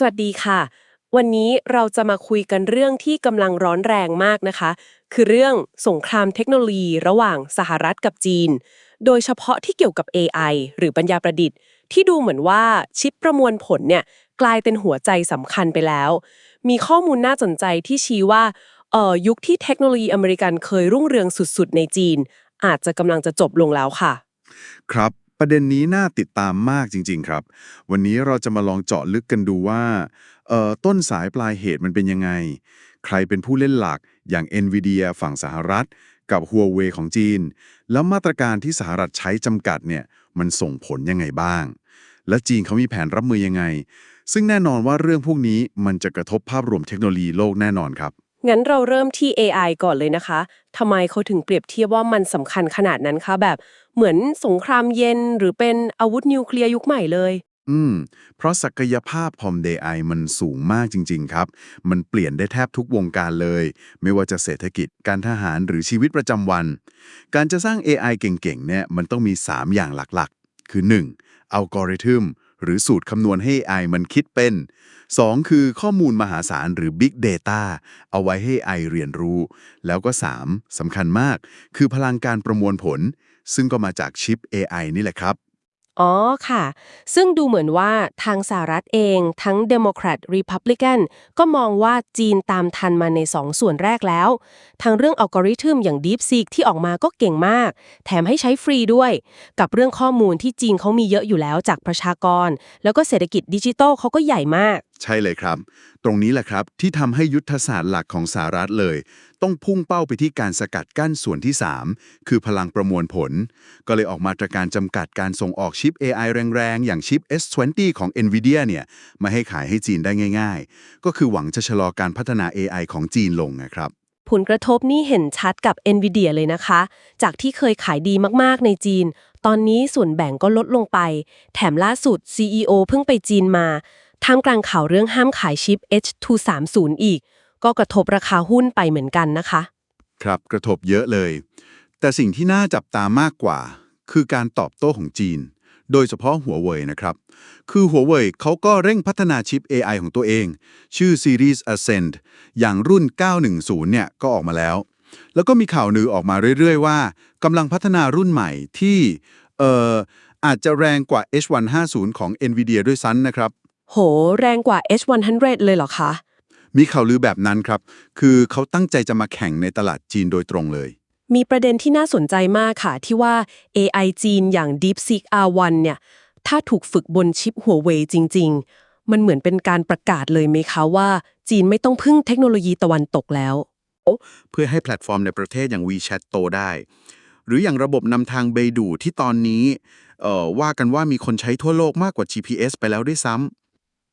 สวัสดีค่ะ วันนี้เราจะมาคุยกันเรื่องที่กำลังร้อนแรงมากนะคะ คือเรื่องสงครามเทคโนโลยีระหว่างสหรัฐกับจีน โดยเฉพาะที่เกี่ยวกับ AI หรือปัญญาประดิษฐ์ ที่ดูเหมือนว่าชิปประมวลผลเนี่ยกลายเป็นหัวใจสำคัญไปแล้ว มีข้อมูลน่าสนใจที่ชี้ว่าเอ่อยุคที่เทคโนโลยีอเมริกันเคยรุ่งเรืองสุดๆ ในจีน อาจจะกำลังจะจบลงแล้วค่ะ ครับ ประเด็นนี้น่าติดตามมากจริง ๆ ครับ วันนี้เราจะมาลองเจาะลึกกันดูว่าต้นสายปลายเหตุมันเป็นยังไง ใครเป็นผู้เล่นหลักอย่าง NVIDIA ฝั่งสหรัฐ กับ Huawei ของจีน แล้วมาตรการที่สหรัฐใช้จำกัดเนี่ยมันส่งผลยังไงบ้าง และจีนเขามีแผนรับมือยังไง ซึ่งแน่นอนว่าเรื่องพวกนี้มันจะกระทบภาพรวมเทคโนโลยีโลกแน่นอนครับ งั้นเราเริ่มที่ AI ก่อนเลยนะคะทำไมเขาถึงเปรียบเทียบว่ามันสำคัญขนาดนั้นคะแบบ เหมือนสงครามเย็นหรือเป็นอาวุธนิวเคลียร์ยุคใหม่เลย อืม เพราะศักยภาพพอม AI มันสูงมากจริง ๆ ครับ มันเปลี่ยนได้แทบทุกวงการเลย ไม่ว่าจะเศรษฐกิจการทหารหรือชีวิตประจำวัน การจะสร้าง AI เก่งๆเนี่ยมันต้องมี 3 อย่างหลักๆ คือ 1. อัลกอริทึม หรือสูตรคำนวณให้ AI มันคิดเป็น 2. คือข้อมูลมหาศาลหรือ Big Data เอาไว้ให้ AI เรียนรู้ แล้วก็ 3. สำคัญมาก คือพลังการประมวลผล ซึ่งก็มาจากชิป AI นี่แหละครับ อ๋อค่ะ ซึ่งดูเหมือนว่าทางสหรัฐเองทั้ง Democrat Republican ก็มองว่าจีนตามทันมาในสองส่วนแรกแล้ว ทางเรื่องอัลกอริทึมอย่าง DeepSeek ที่ออกมาก็เก่งมาก แถมให้ใช้ฟรีด้วย กับเรื่องข้อมูลที่จีนเขามีเยอะอยู่แล้วจากประชากร แล้วก็เศรษฐกิจดิจิทัลเขาก็ใหญ่มากใช่เลยครับ ตรงนี้แหละครับที่ทำให้ยุทธศาสตร์หลักของสหรัฐเลย ต้องพุ่งเป้าไปที่การสกัดกั้นส่วนที่ 3 คือพลังประมวลผล ก็เลยออกมาตรการจำกัดการส่งออกชิป AI แรงๆ อย่างชิป S20 ของ NVIDIA เนี่ยมาให้ขายให้จีนได้ง่าย ๆ ก็คือหวังจะชะลอการพัฒนา AI ของจีนลงนะครับ ผลกระทบนี่เห็นชัดกับ NVIDIA เลยนะคะ จากที่เคยขายดีมากๆในจีน ตอนนี้ส่วนแบ่งก็ลดลงไป แถมล่าสุด CEO เพิ่งไปจีนมา ท่ามกลางข่าวเรื่องห้ามขายชิป H230 อีก ก็กระทบราคาหุ้นไปเหมือนกันนะคะ ครับกระทบเยอะเลย แต่สิ่งที่น่าจับตามากกว่า คือการตอบโต้ของจีน โดยเฉพาะหัวเว่ยนะครับ คือหัวเว่ยเขาก็เร่งพัฒนาชิป AI ของตัวเอง ชื่อ Series Ascend อย่างรุ่น 910 เนี่ยก็ออกมาแล้ว แล้วก็มีข่าวลือออกมาเรื่อยๆ ว่ากำลังพัฒนารุ่นใหม่ที่เอ่ออาจจะแรงกว่า H150 ของ NVIDIA ด้วยซ้ำนะครับ โห แรงกว่า H100 เลยเหรอคะ มีข่าวลือแบบนั้นครับ คือเขาตั้งใจจะมาแข่งในตลาดจีนโดยตรงเลย มีประเด็นที่น่าสนใจมากค่ะ ที่ว่า AI จีนอย่าง DeepSeek R1 เนี่ย ถ้าถูกฝึกบนชิปหัวเว่ยจริง ๆ มันเหมือนเป็นการประกาศเลยไหมคะว่า จีนไม่ต้องพึ่งเทคโนโลยีตะวันตกแล้ว เพื่อให้แพลตฟอร์มในประเทศอย่าง WeChat โตได้ หรืออย่างระบบนำทางเบดูที่ตอนนี้เอ่อว่ากันว่ามีคนใช้ทั่วโลกมากกว่า GPS ไปแล้วด้วยซ้ำ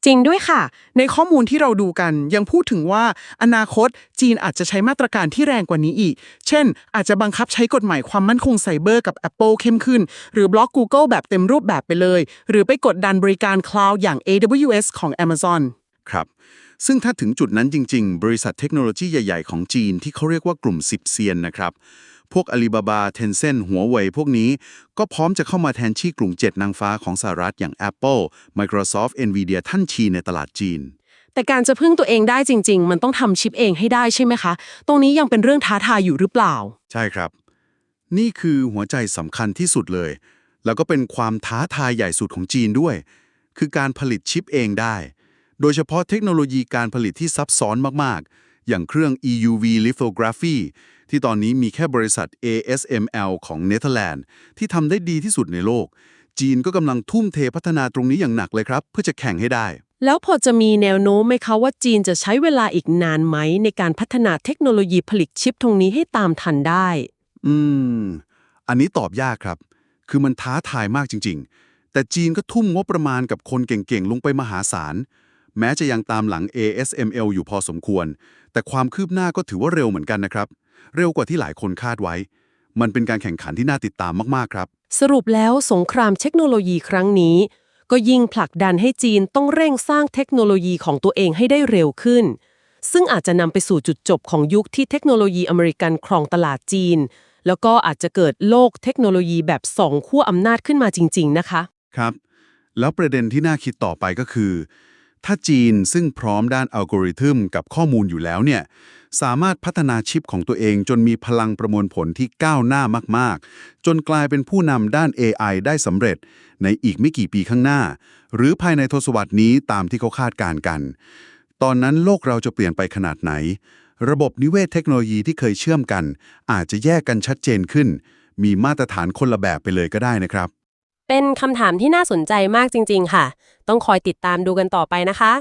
จริงด้วยค่ะ ในข้อมูลที่เราดูกันยังพูดถึงว่า อนาคตจีนอาจจะใช้มาตรการที่แรงกว่านี้อีก เช่น อาจจะบังคับใช้กฎหมายความมั่นคงไซเบอร์กับ Apple เข้มขึ้น หรือบล็อก Google แบบเต็มรูปแบบไปเลย หรือไปกดดันบริการ Cloud อย่าง AWS ของ Amazon ครับ ซึ่งถ้าถึงจุดนั้นจริง ๆ บริษัทเทคโนโลยีใหญ่ ๆ ของจีนที่เขาเรียกว่ากลุ่ม10เซียนนะครับ พวก Alibaba Tencent หัวเว่ยพวกนี้ ก็พร้อมจะเข้ามาแทนที่กลุ่ม 7 นางฟ้าของสหรัฐอย่าง Apple Microsoft Nvidia ท่านชีในตลาดจีน แต่การจะพึ่งตัวเองได้จริง ๆ มันต้องทำชิปเองให้ได้ใช่ไหมคะ ตรงนี้ยังเป็นเรื่องท้าทายอยู่หรือเปล่า ใช่ครับ นี่คือหัวใจสำคัญที่สุดเลย แล้วก็เป็นความท้าทายใหญ่สุดของจีนด้วย คือการผลิตชิปเองได้ โดยเฉพาะเทคโนโลยีการผลิตที่ซับซ้อนมากๆ อย่างเครื่อง EUV lithography ที่ตอนนี้มีแค่บริษัท ASML ของเนเธอร์แลนด์ที่ทำได้ดีที่สุดในโลก จีนก็กำลังทุ่มเทพัฒนาตรงนี้อย่างหนักเลยครับ เพื่อจะแข่งให้ได้ แล้วพอจะมีแนวโน้มไหมคะว่าจีนจะใช้เวลาอีกนานไหม ในการพัฒนาเทคโนโลยีผลิตชิปตรงนี้ให้ตามทันได้ อืม อันนี้ตอบยากครับ คือมันท้าทายมากจริง ๆ แต่จีนก็ทุ่มงบประมาณกับคนเก่งๆ ลงไปมหาศาล แม้จะยังตามหลัง ASML อยู่พอสมควร แต่ความคืบหน้าก็ถือว่าเร็วเหมือนกันนะครับ เร็วกว่าที่หลายคนคาดไว้ มันเป็นการแข่งขันที่น่าติดตามมากๆครับ สรุปแล้วสงครามเทคโนโลยีครั้งนี้ ก็ยิ่งผลักดันให้จีนต้องเร่งสร้างเทคโนโลยีของตัวเองให้ได้เร็วขึ้น ซึ่งอาจจะนำไปสู่จุดจบของยุคที่เทคโนโลยีอเมริกันครองตลาดจีน แล้วก็อาจจะเกิดโลกเทคโนโลยีแบบสองขั้วอำนาจขึ้นมาจริง ๆ นะคะ ครับ แล้วประเด็นที่น่าคิดต่อไปก็คือ ถ้าจีนซึ่งพร้อมด้านอัลกอริทึมกับข้อมูลอยู่แล้วเนี่ยสามารถพัฒนาชิปของตัวเองจนมีพลังประมวลผลที่ก้าวหน้ามากๆ จนกลายเป็นผู้นำด้าน AI ได้สำเร็จ ในอีกไม่กี่ปีข้างหน้า หรือภายในทศวรรษนี้ตามที่เขาคาดการณ์กัน ตอนนั้นโลกเราจะเปลี่ยนไปขนาดไหน ระบบนิเวศเทคโนโลยีที่เคยเชื่อมกัน อาจจะแยกกันชัดเจนขึ้น มีมาตรฐานคนละแบบไปเลยก็ได้นะครับ เป็นคำถามที่น่าสนใจมากจริง ๆ ค่ะ ต้องคอยติดตามดูกันต่อไปนะคะ